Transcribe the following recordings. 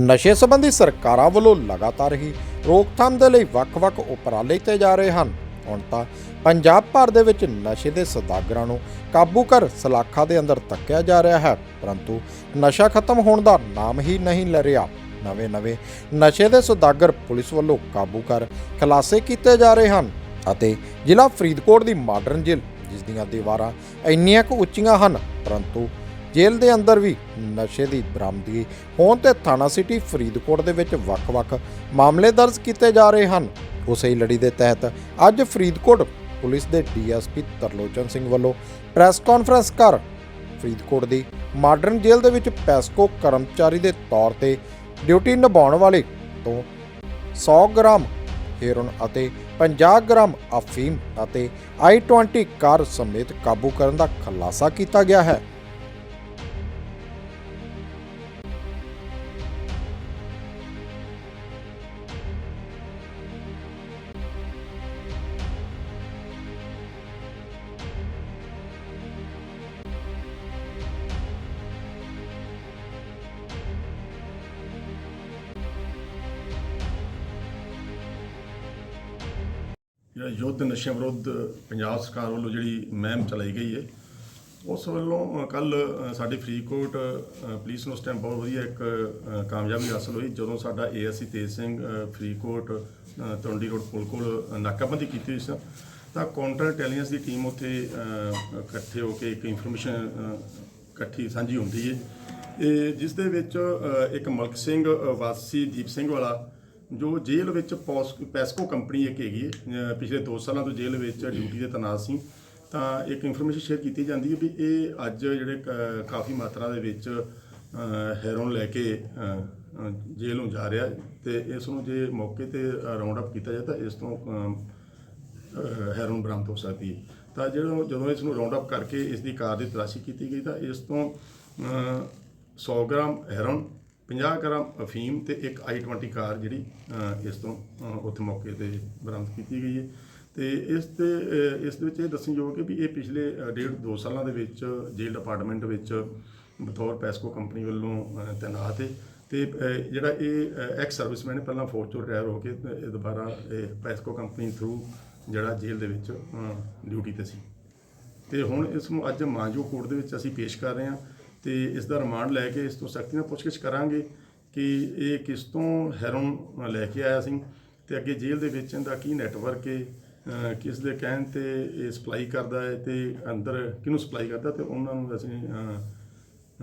ਨਸ਼ੇ ਸੰਬੰਧੀ ਸਰਕਾਰਾਂ ਵੱਲੋਂ ਲਗਾਤਾਰ ਹੀ ਰੋਕਥਾਮ ਦੇ ਲਈ ਵੱਖ-ਵੱਖ ਉਪਰਾਲੇ ਕੀਤੇ ਜਾ ਰਹੇ ਹਨ। ਹੁਣ ਤਾਂ ਪੰਜਾਬ ਭਰ ਦੇ ਵਿੱਚ ਨਸ਼ੇ ਦੇ ਸੌਦਾਗਰਾਂ ਨੂੰ ਕਾਬੂ ਕਰ ਸਲਾਖਾਂ ਦੇ ਅੰਦਰ ਤੱਕਿਆ ਜਾ ਰਿਹਾ ਹੈ, ਪਰੰਤੂ ਨਸ਼ਾ ਖਤਮ ਹੋਣ ਦਾ ਨਾਮ ਹੀ ਨਹੀਂ ਲੈ ਰਿਹਾ। ਨਵੇਂ-ਨਵੇਂ ਨਸ਼ੇ ਦੇ ਸੌਦਾਗਰ ਪੁਲਿਸ ਵੱਲੋਂ ਕਾਬੂ ਕਰ ਖਲਾਸੇ ਕੀਤੇ ਜਾ ਰਹੇ ਹਨ ਅਤੇ ਜ਼ਿਲ੍ਹਾ ਫਰੀਦਕੋਟ ਦੀ ਮਾਡਰਨ ਜੇਲ੍ਹ, ਜਿਸ ਦੀਆਂ ਦੀਵਾਰਾਂ ਇੰਨੀਆਂ ਕੁ ਉੱਚੀਆਂ ਹਨ, ਪਰੰਤੂ ਜੇਲ੍ਹ ਦੇ ਅੰਦਰ ਵੀ ਨਸ਼ੇ ਦੀ ਬਰਾਮਦਗੀ ਹੋਣ ਤੇ ਥਾਣਾ ਸਿਟੀ ਫਰੀਦਕੋਟ ਦੇ ਵਿੱਚ ਵੱਖ-ਵੱਖ ਮਾਮਲੇ ਦਰਜ ਕੀਤੇ ਜਾ ਰਹੇ ਹਨ। ਉਸੇ ਹੀ ਲੜੀ ਦੇ ਤਹਿਤ ਅੱਜ ਫਰੀਦਕੋਟ ਪੁਲਿਸ ਦੇ ਡੀਐਸਪੀ ਤਰਲੋਚਨ ਸਿੰਘ ਵੱਲੋਂ ਪ੍ਰੈਸ ਕਾਨਫਰੰਸ ਕਰ ਫਰੀਦਕੋਟ ਦੀ ਮਾਡਰਨ ਜੇਲ੍ਹ ਦੇ ਵਿੱਚ ਪੈਸਕੋ ਕਰਮਚਾਰੀ ਦੇ ਤੌਰ ਤੇ ਡਿਊਟੀ ਨਿਭਾਉਣ ਵਾਲੇ ਤੋਂ 100 ਗ੍ਰਾਮ ਹੈਰੋਨ ਅਤੇ 50 ਗ੍ਰਾਮ ਅਫੀਮ ਅਤੇ i20 ਕਾਰ ਸਮੇਤ ਕਾਬੂ ਕਰਨ ਦਾ ਖੁਲਾਸਾ ਕੀਤਾ ਗਿਆ ਹੈ। ਜਿਹੜਾ ਯੁੱਧ ਨਸ਼ਿਆਂ ਵਿਰੁੱਧ ਪੰਜਾਬ ਸਰਕਾਰ ਵੱਲੋਂ ਜਿਹੜੀ ਮਹਿਮ ਚਲਾਈ ਗਈ ਹੈ ਉਸ ਵੱਲੋਂ ਕੱਲ ਸਾਡੀ ਫਰੀਦਕੋਟ ਪੁਲਿਸ ਨੂੰ ਉਸ ਟਾਈਮ ਬਹੁਤ ਵਧੀਆ ਇੱਕ ਕਾਮਯਾਬੀ ਹਾਸਲ ਹੋਈ ਜਦੋਂ ਸਾਡਾ ਏਐਸਸੀ ਤੇਜ ਸਿੰਘ ਫਰੀਦਕੋਟ ਅ, ਰੋਡ ਪੁਲ ਕੋਲ ਨਾਕਾਬੰਦੀ ਕੀਤੀ ਹੋਈ ਸੀ ਤਾਂ ਕਾਊਂਟਰ ਇੰਟੈਲੀਜੈਂਸ ਦੀ ਟੀਮ ਉੱਥੇ ਇਕੱਠੇ ਹੋ ਕੇ ਇੱਕ ਇਨਫੋਰਮੇਸ਼ਨ ਇਕੱਠੀ ਸਾਂਝੀ ਹੁੰਦੀ ਹੈ। ਇਹ ਜਿਸ ਦੇ ਵਿੱਚ ਇੱਕ ਮਲਕ ਸਿੰਘ ਵਾਸੀ ਦੀਪ ਸਿੰਘ ਵਾਲਾ ਜੋ ਜੇਲ੍ਹ ਵਿੱਚ ਪੌਸ- ਪੈਸਕੋ ਕੰਪਨੀ ਇੱਕ ਹੈਗੀ ਹੈ ਪਿਛਲੇ 2 ਸਾਲਾਂ ਤੋਂ ਜੇਲ੍ਹ ਵਿੱਚ ਡਿਊਟੀ ਦੇ ਤੈਨਾਤ ਸੀ ਤਾਂ ਇੱਕ ਇਨਫੋਰਮੇਸ਼ਨ ਸ਼ੇਅਰ ਕੀਤੀ ਜਾਂਦੀ ਹੈ ਵੀ ਇਹ ਅੱਜ ਜਿਹੜੇ ਕ- ਕਾਫੀ ਮਾਤਰਾ ਦੇ ਵਿੱਚ ਹੈਰੋਨ ਲੈ ਕੇ ਜੇਲ੍ਹ ਨੂੰ ਜਾ ਰਿਹਾ ਹੈ ਤੇ ਇਸ ਨੂੰ ਜੇ ਮੌਕੇ ਤੇ ਰਾਉਂਡ ਅਪ ਕੀਤਾ ਜਾਏ ਤਾਂ ਇਸ ਤੋਂ ਹੈਰੋਨ ਬਰਾਮਦ ਹੋ ਸਕਦੀ ਹੈ। ਤਾਂ ਜਦੋਂ ਜਦੋਂ ਇਸ ਨੂੰ ਰਾਉਂਡ ਅਪ ਕਰਕੇ ਇਸ ਦੀ ਕਾਰ ਦੀ ਤਲਾਸ਼ੀ ਕੀਤੀ ਗਈ ਤਾਂ ਇਸ ਤੋਂ ਅਹ, 100 ਗ੍ਰਾਮ ਹੈਰੋਨ 50 ਗ੍ਰਾਮ ਅਫੀਮ ਤੇ ਇੱਕ i20 ਕਾਰ ਜਿਹੜੀ ਇਸ ਤੋਂ ਉੱਥੇ ਮੌਕੇ ਤੇ ਬਰਾਮਦ ਕੀਤੀ ਗਈ ਹੈ। ਤੇ ਇਸ ਤੇ ਇਸ ਦੇ ਵਿੱਚ ਇਹ ਦੱਸਣਯੋਗ ਹੈ ਵੀ ਇਹ ਪਿਛਲੇ ਡੇਢ ਦੋ ਸਾਲਾਂ ਦੇ ਵਿੱਚ ਜੇਲ੍ਹ ਡਿਪਾਰਟਮੈਂਟ ਵਿੱਚ ਬਤੌਰ ਪੈਸਕੋ ਕੰਪਨੀ ਵੱਲੋਂ ਤੈਨਾਤ ਹੈ। ਤੇ ਜਿਹੜਾ ਇਹ ਐਕਸ ਸਰਵਿਸਮੈਨ ਪਹਿਲਾਂ ਫੌਜ ਚੋਂ ਰਿਟਾਇਰ ਹੋ ਕੇ ਦੁਬਾਰਾ, ਇਹ ਪੈਸਕੋ ਕੰਪਨੀ ਥਰੂ ਜਿਹੜਾ ਜੇਲ੍ਹ ਦੇ ਵਿੱਚ ਡਿਊਟੀ ਤੇ ਸੀ। ਤੇ ਹੁਣ ਇਸ ਨੂੰ ਅੱਜ ਮਾਂਜੋ ਕੋਰਟ ਦੇ ਵਿੱਚ ਅਸੀਂ ਪੇਸ਼ ਕਰ ਰਹੇ ਹਾਂ। ਤੇ ਇਸ ਦਾ ਰਿਮਾਂਡ ਲੈ ਕੇ ਇਸ ਤੋਂ ਸਖਤੀ ਨਾਲ ਪੁੱਛਗਿੱਛ ਕਰਾਂਗੇ ਕਿ ਇਹ ਕਿਸ ਤੋਂ ਹੈਰੋਨ ਲੈ ਕੇ ਆਇਆ ਸੀ ਤੇ ਅੱਗੇ ਜੇਲ੍ਹ ਦੇ ਵਿੱਚ ਇਹਦਾ ਕੀ ਨੈਟਵਰਕ ਹੈ ਕਿਸ ਦੇ ਕਹਿਣ ਤੇ ਇਹ ਸਪਲਾਈ ਕਰਦਾ ਹੈ ਤੇ ਅੰਦਰ ਕਿਹਨੂੰ ਸਪਲਾਈ ਕਰਦਾ ਤੇ ਉਹਨਾਂ ਨੂੰ ਅਸੀਂ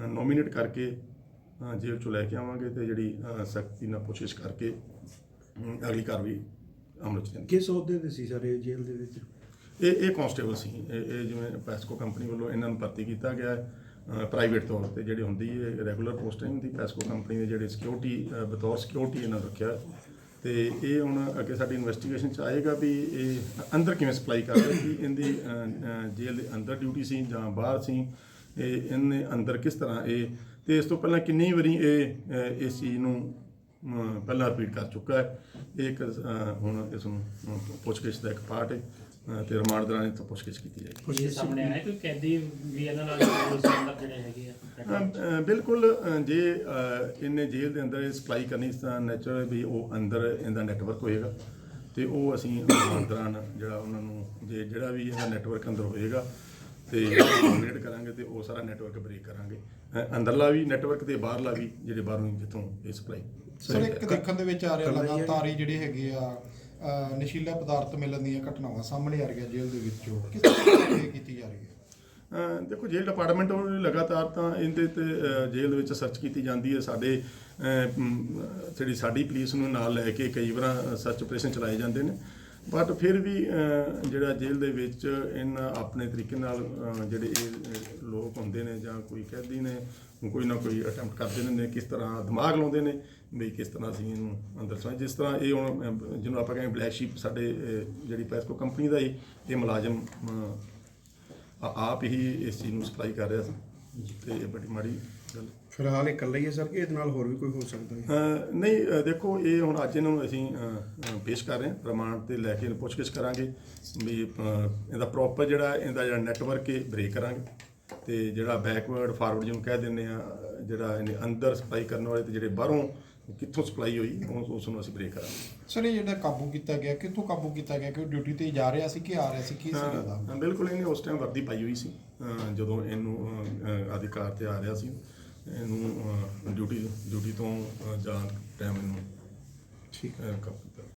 ਨੋਮੀਨੇਟ ਕਰਕੇ ਜੇਲ੍ਹ ਚੋਂ ਲੈ ਕੇ ਆਵਾਂਗੇ ਤੇ ਜਿਹੜੀ ਸਖਤੀ ਨਾਲ ਪੁੱਛਗਿੱਛ ਕਰਕੇ ਅਗਲੀ ਕਾਰਵਾਈ ਅਮਲ ਚ ਲਿਆਂਦੀ ਕਿਸ ਅਹੁਦੇ ਤੇ ਸੀ ਸਰ ਇਹ ਜੇਲ੍ਹ ਦੇ ਵਿੱਚ? ਇਹ ਇਹ ਕਾਂਸਟੇਬਲ ਸੀ। ਇਹ ਇਹ ਜਿਵੇਂ ਪੈਸਕੋ ਕੰਪਨੀ ਵੱਲੋਂ ਇਹਨਾਂ ਨੂੰ ਭਰਤੀ ਕੀਤਾ ਗਿਆ ਹੈ। ਪ੍ਰਾਈਵੇਟ ਤੌਰ ਤੇ ਜਿਹੜੀ ਹੁੰਦੀ ਹੈ ਰੈਗੂਲਰ ਪੋਸਟਿੰਗ ਹੁੰਦੀ ਪੈਸਕੋ ਕੰਪਨੀ ਦੇ ਜਿਹੜੇ ਸਿਕਿਉਰਿਟੀ ਬਤੌਰ ਸਿਕਿਉਰਿਟੀ ਇਹਨਾਂ ਰੱਖਿਆ। ਤੇ ਇਹ ਹੁਣ ਅੱਗੇ ਸਾਡੀ ਇਨਵੈਸਟੀਗੇਸ਼ਨ ਚ ਆਏਗਾ ਵੀ ਇਹ ਅੰਦਰ ਕਿਵੇਂ ਸਪਲਾਈ ਕਰ ਰਹੇ ਸੀ, ਇਹਦੀ ਜੇਲ੍ਹ ਦੇ ਅੰਦਰ ਡਿਊਟੀ ਸੀ ਜਾਂ ਬਾਹਰ ਸੀ, ਇਹ ਇਹਨੇ ਅੰਦਰ ਕਿਸ ਤਰ੍ਹਾਂ ਇਹ, ਤੇ ਇਸ ਤੋਂ ਪਹਿਲਾਂ ਕਿੰਨੀ ਵਾਰੀ ਇਹ ਇਸ ਚੀਜ਼ ਨੂੰ ਪਹਿਲਾਂ ਰਿਪੀਟ ਕਰ ਚੁੱਕਾ ਹੈ। ਇਹ ਇੱਕ ਹੁਣ ਇਸ ਨੂੰ ਪੁੱਛਗਿੱਛ ਦਾ ਇੱਕ ਪਾਰਟ ਹੈ। ਤੇ ਰਿਮਾਂਡ ਦੌਰਾਨ ਇਹ ਤੋਂ ਪੁੱਛਗਿੱਛ ਕੀਤੀ ਜਾਏਗੀ। ਇਹ ਸਾਹਮਣੇ ਆਇਆ ਕੋਈ ਕੈਦੀ ਵੀ ਇਹਨਾਂ ਨਾਲ ਪੁਲਿਸ ਦੇ ਅੰਦਰ ਜਿਹੜੇ ਹੈਗੇ ਆ ਬਿਲਕੁਲ ਜੇ ਇਹਨੇ ਜੇਲ੍ਹ ਦੇ ਅੰਦਰ ਸਪਲਾਈ ਕਰਨੀ ਤਾਂ ਨੈਚੁਰਲ ਵੀ ਉਹ ਅੰਦਰ ਇਹਦਾ ਨੈਟਵਰਕ ਹੋਏਗਾ ਤੇ ਉਹ ਅਸੀਂ ਰਿਮਾਂਡ ਦੌਰਾਨ ਜਿਹੜਾ ਉਹਨਾਂ ਨੂੰ ਜੇ ਜਿਹੜਾ ਵੀ ਇਹਦਾ ਨੈਟਵਰਕ ਅੰਦਰ ਹੋਏਗਾ ਤੇ ਅਪਡੇਟ ਕਰਾਂਗੇ ਤੇ ਉਹ ਸਾਰਾ ਨੈਟਵਰਕ ਬ੍ਰੇਕ ਕਰਾਂਗੇ। ਅੰਦਰਲਾ ਵੀ ਨੈਟਵਰਕ ਤੇ ਬਾਹਰਲਾ ਵੀ ਜਿਹੜੇ ਬਾਹਰੋਂ ਜਿੱਥੋਂ ਇਹ ਸਪਲਾਈ ਸਰ ਇੱਕ ਦੇਖਣ ਦੇ ਵਿੱਚ ਆ ਰਿਹਾ। ਲਗਾਤਾਰ ਹੀ ਜਿਹੜੇ ਹੈਗੇ ਆ ਅਹ ਨਸ਼ੀਲਾ ਪਦਾਰਥ ਮਿਲਣ ਦੀਆਂ ਘਟਨਾਵਾਂ ਸਾਹਮਣੇ ਆ ਰਹੀਆਂ ਜੇਲ੍ਹ ਦੇ ਵਿੱਚੋਂ ਕਿਸ ਤਰ੍ਹਾਂ ਇਹ ਕੀਤੀ ਜਾ ਰਹੀ ਹੈ? ਅਹ ਦੇਖੋ ਜੇਲ੍ਹ ਡਿਪਾਰਟਮੈਂਟ ਵੱਲੋਂ ਲਗਾਤਾਰ ਤਾਂ ਇਹਦੇ ਤੇ ਅਹ, ਜੇਲ੍ਹ ਵਿੱਚ ਸਰਚ ਕੀਤੀ ਜਾਂਦੀ ਹੈ। ਸਾਡੇ ਅਹ, ਮ, ਜਿਹੜੀ ਸਾਡੀ ਪੁਲਿਸ ਨੂੰ ਨਾਲ ਲੈ ਕੇ ਕਈ ਵਾਰ ਸਰਚ ਆਪਰੇਸ਼ਨ ਚਲਾਏ ਜਾਂਦੇ ਨੇ। ਬਟ ਫਿਰ ਵੀ ਜਿਹੜਾ ਜੇਲ੍ਹ ਦੇ ਵਿੱਚ ਇਹਨਾਂ ਆਪਣੇ ਤਰੀਕੇ ਨਾਲ ਜਿਹੜੇ ਇਹ ਲੋਕ ਹੁੰਦੇ ਨੇ ਜਾਂ ਕੋਈ ਕੈਦੀ ਨੇ ਕੋਈ ਨਾ ਕੋਈ ਅਟੈਂਪਟ ਕਰਦੇ ਨੇ ਕਿਸ ਤਰ੍ਹਾਂ ਦਿਮਾਗ ਲਾਉਂਦੇ ਨੇ ਵੀ ਕਿਸ ਤਰ੍ਹਾਂ ਅਸੀਂ ਇਹਨੂੰ ਅੰਦਰ ਸਮਝ ਜਿਸ ਤਰ੍ਹਾਂ ਇਹ ਹੁਣ ਜਿਹਨੂੰ ਆਪਾਂ ਕਹਿੰਦੇ ਬਲੈਕ ਸ਼ੀਪ ਸਾਡੇ ਜਿਹੜੀ ਪੈਸਕੋ ਕੰਪਨੀ ਦਾ ਹੀ ਇਹ ਮੁਲਾਜ਼ਮ ਆਪ ਹੀ ਇਸ ਚੀਜ਼ ਨੂੰ ਸਪਲਾਈ ਕਰ ਰਿਹਾ ਸੀ। ਤੇ ਇਹ ਬੜੀ ਮਾੜੀ ਫਿਲਹਾਲ ਇਕੱਲਾ ਹੀ ਹੈ ਸਰ ਕਿ ਇਹਦੇ ਨਾਲ ਹੋਰ ਵੀ ਕੋਈ ਹੋ ਸਕਦਾ ਹੈ? ਅਹ ਨਹੀਂ ਅਹ ਦੇਖੋ ਇਹ ਹੁਣ ਅੱਜ ਇਹਨਾਂ ਨੂੰ ਅਸੀਂ ਅਹ, ਅਹ, ਪੇਸ਼ ਕਰ ਰਹੇ ਹਾਂ। ਪ੍ਰਮਾਣ ਤੇ ਲੈ ਕੇ ਇਹਨੂੰ ਪੁੱਛਗਿੱਛ ਕਰਾਂਗੇ ਵੀ ਅਹ, ਇਹਦਾ ਪ੍ਰੋਪਰ ਜਿਹੜਾ ਇਹਦਾ ਜਿਹੜਾ ਨੈਟਵਰਕ ਹੈ ਬ੍ਰੇਕ ਕਰਾਂਗੇ। ਤੇ ਜਿਹੜਾ ਬੈਕਵਰਡ ਫਾਰਵਰਡ ਜਿਹਨੂੰ ਕਹਿ ਦਿੰਦੇ ਆ ਜਿਹੜਾ ਇਹਨੇ ਅੰਦਰ ਸਪਲਾਈ ਕਰਨ ਵਾਲੇ ਤੇ ਜਿਹੜੇ ਬਾਹਰੋਂ ਕਿੱਥੋਂ ਸਪਲਾਈ ਹੋਈ ਉਸ ਉਸ ਨੂੰ ਅਸੀਂ ਬ੍ਰੇਕ ਕਰਾਂਗੇ। ਸਰ ਇਹ ਜਿਹੜਾ ਕਾਬੂ ਕੀਤਾ ਗਿਆ ਕਿੱਥੋਂ ਕਾਬੂ ਕੀਤਾ ਗਿਆ ਕਿ ਉਹ ਡਿਊਟੀ ਤੇ ਜਾ ਰਿਹਾ ਸੀ ਕਿ ਆ ਰਿਹਾ ਸੀ ਕੀ ਸੀਗਾ ਦਾ ਹਾਂ, ਬਿਲਕੁਲ ਇਹਨੇ ਉਸ ਟਾਈਮ ਵਰਦੀ ਪਾਈ ਹੋਈ ਸੀ। ਅਹ ਜਦੋਂ ਇਹਨੂੰ ਅਧਿਕਾਰ ਤੇ ਆ ਰਿਹਾ ਸੀ ਇਹਨੂੰ ਡਿਊਟੀ ਡਿਊਟੀ ਤੋਂ ਅਹ, ਜਾਣ ਟਾਈਮ ਇਹਨੂੰ ਠੀਕ। ਅਹ, ਕ-